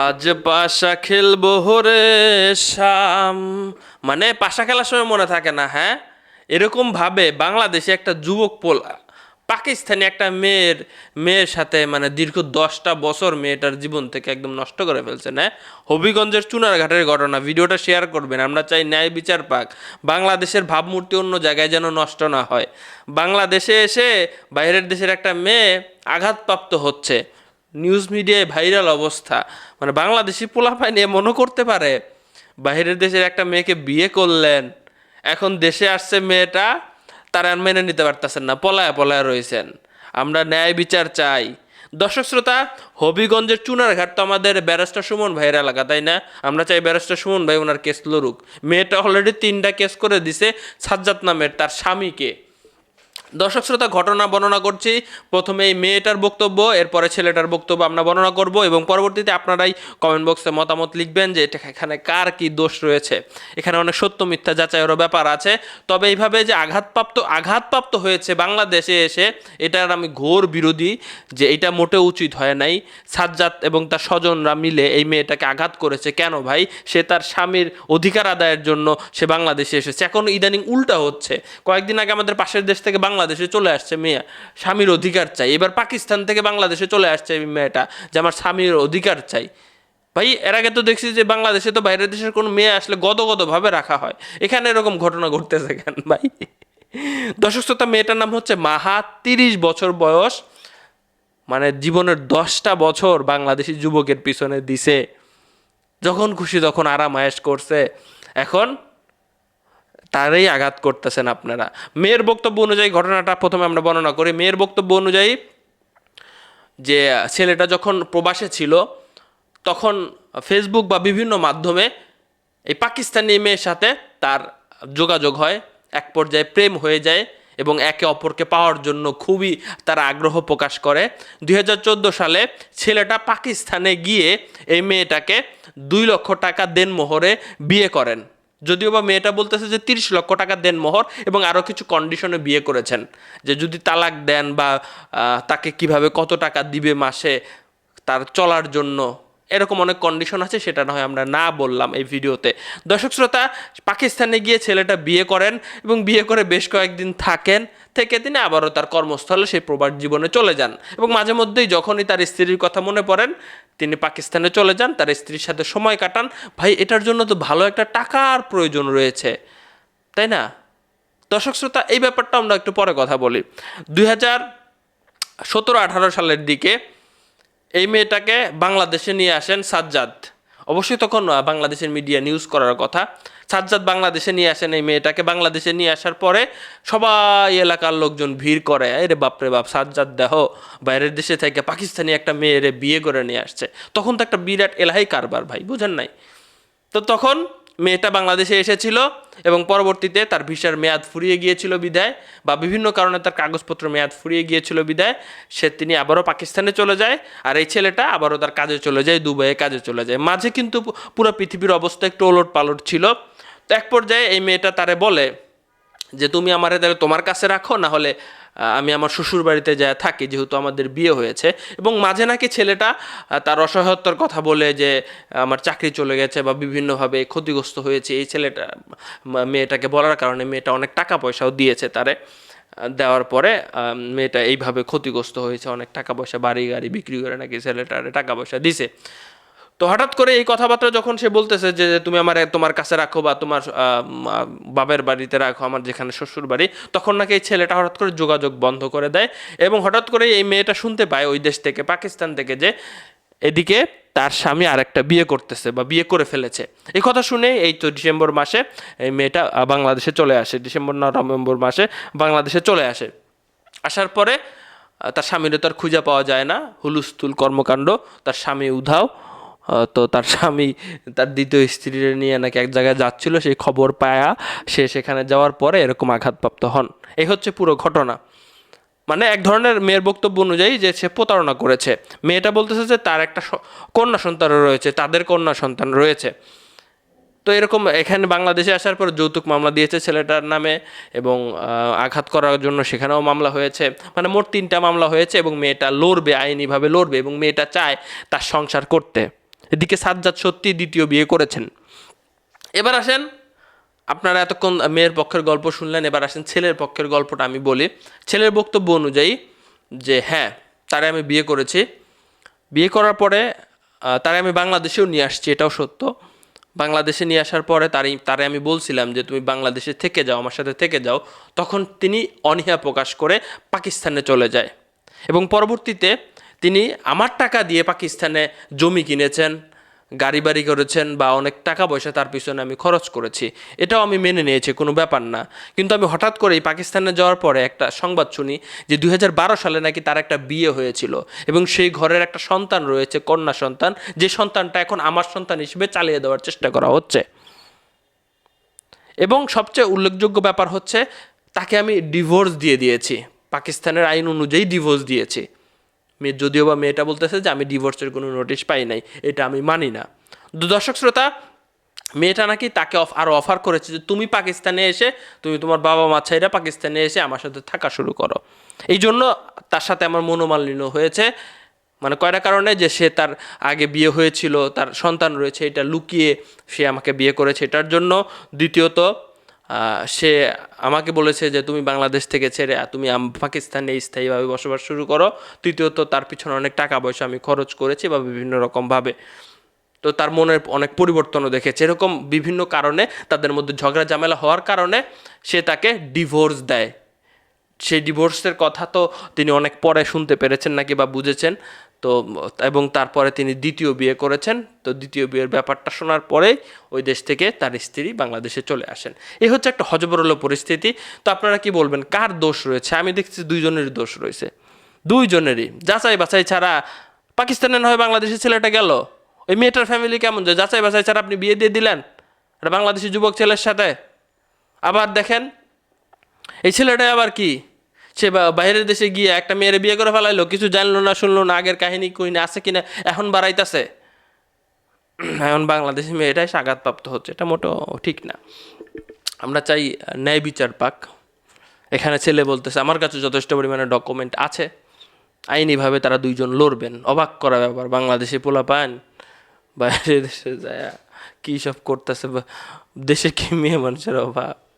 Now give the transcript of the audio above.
আজ পাশা খেলব হরে শাম মানে পাশা খেলার সময় মনে থাকে না হ্যাঁ? এরকম ভাবে বাংলাদেশে একটা যুবক পোলা, পাকিস্তানি একটা মেয়ের মেয়ের সাথে মানে দীর্ঘ দশটা বছর মেয়েটার জীবন থেকে একদম নষ্ট করে ফেলছে না হবিগঞ্জের চুনারঘাটের ঘটনা, ভিডিওটা শেয়ার করবেন, আমরা চাই ন্যায় বিচার পাক। বাংলাদেশের ভাবমূর্তি অন্য জায়গায় যেন নষ্ট না হয়। বাংলাদেশে এসে বাইরের দেশের একটা মেয়ে আঘাতপ্রাপ্ত হচ্ছে। নিউজ মিডিয়ায় ভাইরাল অবস্থা। মানে বাংলাদেশি পোলাপাই নিয়ে মনে করতে পারে। বাইরের দেশের একটা মেয়েকে বিয়ে করলেন। এখন দেশে আসছে মেয়েটা, তারা মেনে নিতে পারতেছেন না, পলায়া পলায়া রয়েছেন। আমরা ন্যায় বিচার চাই। দর্শক শ্রোতা, হবিগঞ্জের চুনারঘাট তো আমাদের ব্যারিস্টার সুমন ভাইয়ের এলাকা, তাই না? আমরা চাই ব্যারিস্টার সুমন ভাই ওনার কেস লড়ুক। মেয়েটা অলরেডি তিনটা কেস করে দিছে, সাজ্জাদ নামের তার স্বামীকে। দর্শক শ্রোতা, ঘটনা বর্ণনা করছি। প্রথমে এই মেয়েটার বক্তব্য, এরপরে ছেলেটার বক্তব্য আমরা বর্ণনা করব এবং পরবর্তীতে আপনারাই কমেন্ট বক্সে মতামত লিখবেন যে এটা এখানে কার কি দোষ রয়েছে। এখানে অনেক সত্য, মিথ্যা যাচাইয়েরও ব্যাপার আছে। তবে এইভাবে যে আঘাতপ্রাপ্ত আঘাতপ্রাপ্ত হয়েছে বাংলাদেশে এসে, এটার আমি ঘোর বিরোধী যে এটা মোটেও উচিত হয় নাই। সাজ্জাদ এবং তার স্বজনরা মিলে এই মেয়েটাকে আঘাত করেছে। কেন ভাই? সে তার স্বামীর অধিকার আদায়ের জন্য সে বাংলাদেশে এসেছে। এখন ইদানিং উল্টা হচ্ছে। কয়েকদিন আগে আমাদের পাশের দেশ থেকে বাংলাদেশে চলে আসছে মেয়ে, স্বামীর অধিকার চাই। এবার পাকিস্তান থেকে বাংলাদেশে চলে আসছে মেয়েটা, যে আমার স্বামীর অধিকার চাই। ভাই, এর আগে তো দেখছি যে বাংলাদেশে তো বাইরের দেশের কোনো মেয়ে আসলে গদগদভাবে রাখা হয়। এখানে এরকম ঘটনা ঘটতেছে কেন ভাই? দর্শক শ্রোতা, মেয়েটার নাম হচ্ছে মাহা, তিরিশ বছর বয়স। মানে জীবনের দশটা বছর বাংলাদেশি যুবকের পিছনে দিছে। যখন খুশি তখন আরাম আয়েশ করছে। এখন তারই আঘাত করতেছেন আপনারা। মেয়ের বক্তব্য অনুযায়ী ঘটনাটা প্রথমে আমরা বর্ণনা করি। মেয়ের বক্তব্য অনুযায়ী যে ছেলেটা যখন প্রবাসে ছিল, তখন ফেসবুক বা বিভিন্ন মাধ্যমে এই পাকিস্তানি মেয়ের সাথে তার যোগাযোগ হয়। এক পর্যায়ে প্রেম হয়ে যায় এবং একে অপরকে পাওয়ার জন্য খুবই তারা আগ্রহ প্রকাশ করে। দুই হাজার চোদ্দ সালে ছেলেটা পাকিস্তানে গিয়ে এই মেয়েটাকে দুই লক্ষ টাকা দেন মোহরে বিয়ে করেন। যদিও বা মেয়েটা বলতেছে যে তিরিশ লক্ষ টাকা দেন মোহর এবং আরও কিছু কন্ডিশনে বিয়ে করেছেন। যে যদি তালাক দেন বা তাকে কীভাবে কত টাকা দিবে মাসে তার চলার জন্য, এরকম অনেক কন্ডিশন আছে, সেটা না হয় আমরা না বললাম এই ভিডিওতে। দর্শক শ্রোতা, পাকিস্তানে গিয়ে ছেলেটা বিয়ে করেন এবং বিয়ে করে বেশ কয়েকদিন থাকেন। থেকে তিনি আবারও তার কর্মস্থলে সেই প্রবাস জীবনে চলে যান এবং মাঝে মধ্যেই যখনই তার স্ত্রীর কথা মনে পড়েন, তিনি পাকিস্তানে চলে যান, তার স্ত্রীর সাথে সময় কাটান। ভাই, এটার জন্য তো ভালো একটা টাকার প্রয়োজন রয়েছে, তাই না? দর্শক শ্রোতা, এই ব্যাপারটা আমরা একটু পরে কথা বলি। দুই হাজার সতেরো আঠারো সালের দিকে এই মেয়েটাকে বাংলাদেশে নিয়ে আসেন সাজ্জাদ। অবশ্যই তখন বাংলাদেশের মিডিয়া নিউজ করার কথা। সাজ্জাদ বাংলাদেশে নিয়ে আসেন এই মেয়েটাকে। বাংলাদেশে নিয়ে আসার পরে সবাই এলাকার লোকজন ভিড় করে এরে বাপরে বাপ, সাজ্জাদ দেহ, বাইরের দেশে থেকে পাকিস্তানি একটা মেয়েরে বিয়ে করে নিয়ে আসছে। তখন তো একটা বিরাট এলাহাই কারবার, ভাই, বুঝেন নাই? তো তখন মেয়েটা বাংলাদেশে এসেছিল এবং পরবর্তীতে তার ভিসার মেয়াদ ফুরিয়ে গিয়েছিল বিদায় বা বিভিন্ন কারণে তার কাগজপত্র মেয়াদ ফুরিয়ে গিয়েছিল বিদায়। সে তিনি আবারও পাকিস্তানে চলে যায় আর এই ছেলেটা আবারও তার কাজে চলে যায়, দুবাইয়ে কাজে চলে যায়। মাঝে কিন্তু পুরো পৃথিবীর অবস্থা একটু ওলট পালট ছিল। তো এক পর্যায়ে এই মেয়েটা তারে বলে যে, তুমি আমারে তাহলে তোমার কাছে রাখো, না হলে আমি আমার শ্বশুর বাড়িতে যায় থাকি, যেহেতু আমাদের বিয়ে হয়েছে, এবং মাঝে নাকি ছেলেটা তার অসহায়তার কথা বলে যে, আমার চাকরি চলে গেছে বা বিভিন্নভাবে ক্ষতিগ্রস্ত হয়েছে, এই ছেলেটা মেয়েটাকে বলার কারণে মেয়েটা অনেক টাকা পয়সাও দিয়েছে তারে। দেওয়ার পরে মেয়েটা এইভাবে ক্ষতিগ্রস্ত হয়েছে, অনেক টাকা পয়সা বাড়ি গাড়ি বিক্রি করে নাকি ছেলেটারে টাকা পয়সা দিছে। তো হঠাৎ করে এই কথাবার্তা যখন সে বলতেছে যে তুমি আমার তোমার কাছে রাখো বা তোমার বাবের বাড়িতে রাখো, আমার যেখানে শ্বশুর বাড়ি, তখন নাকি এই ছেলেটা হঠাৎ করে যোগাযোগ বন্ধ করে দেয় এবং হঠাৎ করে এই মেয়েটা শুনতে পায় ওই দেশ থেকে, পাকিস্তান থেকে যে এদিকে তার স্বামী আরেকটা বিয়ে করতেছে বা বিয়ে করে ফেলেছে। এই কথা শুনে এই তো ডিসেম্বর মাসে এই মেয়েটা বাংলাদেশে চলে আসে, ডিসেম্বর না, নভেম্বর মাসে বাংলাদেশে চলে আসে। আসার পরে তার স্বামীরও তার খুঁজে পাওয়া যায় না, হুলুস্থুল কর্মকাণ্ড, তার স্বামী উধাও। তো তার স্বামী, তার দ্বিতীয় স্ত্রীর নিয়ে নাকি এক জায়গায় যাচ্ছিল, সেই খবর পায়া সে সেখানে যাওয়ার পরে এরকম আঘাতপ্রাপ্ত হন। এই হচ্ছে পুরো ঘটনা। মানে এক ধরনের মেয়ের বক্তব্য অনুযায়ী যে সে প্রতারণা করেছে। মেয়েটা বলতেছে যে তার একটা কন্যা সন্তান রয়েছে, তাদের কন্যা সন্তান রয়েছে। তো এরকম এখানে বাংলাদেশে আসার পর যৌতুক মামলা দিয়েছে ছেলেটার নামে এবং আঘাত করার জন্য সেখানেও মামলা হয়েছে। মানে মোট তিনটা মামলা হয়েছে এবং মেয়েটা লড়বে, আইনিভাবে লড়বে এবং মেয়েটা চায় তার সংসার করতে। এদিকে সাজ্জাদ সত্যি দ্বিতীয় বিয়ে করেছেন। এবার আসেন, আপনারা এতক্ষণ মেয়ের পক্ষের গল্প শুনলেন, এবার আসেন ছেলের পক্ষের গল্পটা আমি বলি। ছেলের বক্তব্য অনুযায়ী যে হ্যাঁ তারে আমি বিয়ে করেছি। বিয়ে করার পরে তারে আমি বাংলাদেশেও নিয়ে আসছি, এটাও সত্য। বাংলাদেশে নিয়ে আসার পরে তারই, তারে আমি বলছিলাম যে, তুমি বাংলাদেশে থেকে যাও, আমার সাথে থেকে যাও। তখন তিনি অনীহা প্রকাশ করে পাকিস্তানে চলে যায়। এবং পরবর্তীতে তিনি আমার টাকা দিয়ে পাকিস্তানে জমি কিনেছেন গাড়ি বাড়ি করেছেন বা অনেক টাকা পয়সা তার পিছনে আমি খরচ করেছি। এটাও আমি মেনে নিয়েছি, কোনো ব্যাপার না। কিন্তু আমি হঠাৎ করেই পাকিস্তানে যাওয়ার পরে একটা সংবাদ শুনি যে দুই হাজার বারো সালে নাকি তার একটা বিয়ে হয়েছিল এবং সেই ঘরের একটা সন্তান রয়েছে, কন্যা সন্তান। যে সন্তানটা এখন আমার সন্তান হিসেবে চালিয়ে দেওয়ার চেষ্টা করা হচ্ছে। এবং সবচেয়ে উল্লেখযোগ্য ব্যাপার হচ্ছে, তাকে আমি ডিভোর্স দিয়ে দিয়েছি। পাকিস্তানের আইন অনুযায়ী ডিভোর্স দিয়েছি। মেয়ে যদিও বা মেয়েটা বলতেছে যে আমি ডিভোর্সের কোনো নোটিশ পাই নাই, এটা আমি মানি না। দর্শক শ্রোতা, মেয়েটা নাকি তাকে অফ আরও অফার করেছে যে তুমি পাকিস্তানে এসে, তুমি তোমার বাবা মা ছাইরা পাকিস্তানে এসে আমার সাথে থাকা শুরু করো। এই জন্য তার সাথে আমার মনোমালিন্য হয়েছে মানে কয়টা কারণে? যে সে তার আগে বিয়ে হয়েছিল, তার সন্তান রয়েছে, এটা লুকিয়ে সে আমাকে বিয়ে করেছে এটার জন্য। দ্বিতীয়ত সে আমাকে বলেছে যে তুমি বাংলাদেশ থেকে ছেড়ে তুমি পাকিস্তানে স্থায়ীভাবে বসবাস শুরু করো। তৃতীয়ত, তার পিছনে অনেক টাকা পয়সা আমি খরচ করেছি বা বিভিন্ন রকমভাবে। তো তার মনের অনেক পরিবর্তনও দেখেছে। এরকম বিভিন্ন কারণে তাদের মধ্যে ঝগড়া ঝামেলা হওয়ার কারণে সে তাকে ডিভোর্স দেয়। সেই ডিভোর্সের কথা তো তিনি অনেক পরে শুনতে পেরেছেন নাকি বা বুঝেছেন। তো, এবং তারপরে তিনি দ্বিতীয় বিয়ে করেছেন। তো দ্বিতীয় বিয়ের ব্যাপারটা শোনার পরেই ওই দেশ থেকে তার স্ত্রী বাংলাদেশে চলে আসেন। এই হচ্ছে একটা হজবরল পরিস্থিতি। তো আপনারা কি বলবেন, কার দোষ রয়েছে? আমি দেখছি দুইজনেরই দোষ রয়েছে। দুইজনেরই। যাচাই বাছাই ছাড়া পাকিস্তানে নয় বাংলাদেশের ছেলেটা গেল? ওই মেয়েটার ফ্যামিলি কেমন যে? যাচাই বাছাই ছাড়া আপনি বিয়ে দিয়ে দিলেন? এটা বাংলাদেশি যুবক ছেলের সাথে? আবার দেখেন, এই ছেলেটা আবার কি? সে বাইরের দেশে গিয়ে একটা মেয়ের বিয়ে করে ফেলাইলো, কিছু জানলো না, শুনলো না, আগের কাহিনী কইনে আছে কিনা, এখন বাড়াইতাছে। এখন বাংলাদেশি মেয়েটাই সাঘাতপ্রাপ্ত হচ্ছে, এটা মোটেও ঠিক না। আমরা চাই ন্যায় বিচার পাক। এখানে ছেলে বলতেছে, আমার কাছে যথেষ্ট পরিমাণে ডকুমেন্ট আছে। আইনিভাবে তারা দুইজন লড়বেন। অবাক করা ব্যাপার, বাংলাদেশে পোলা পান বাইরে দেশে যায় কী সব করতেছে দেশে কি মেয়ে মানুষের অভাব?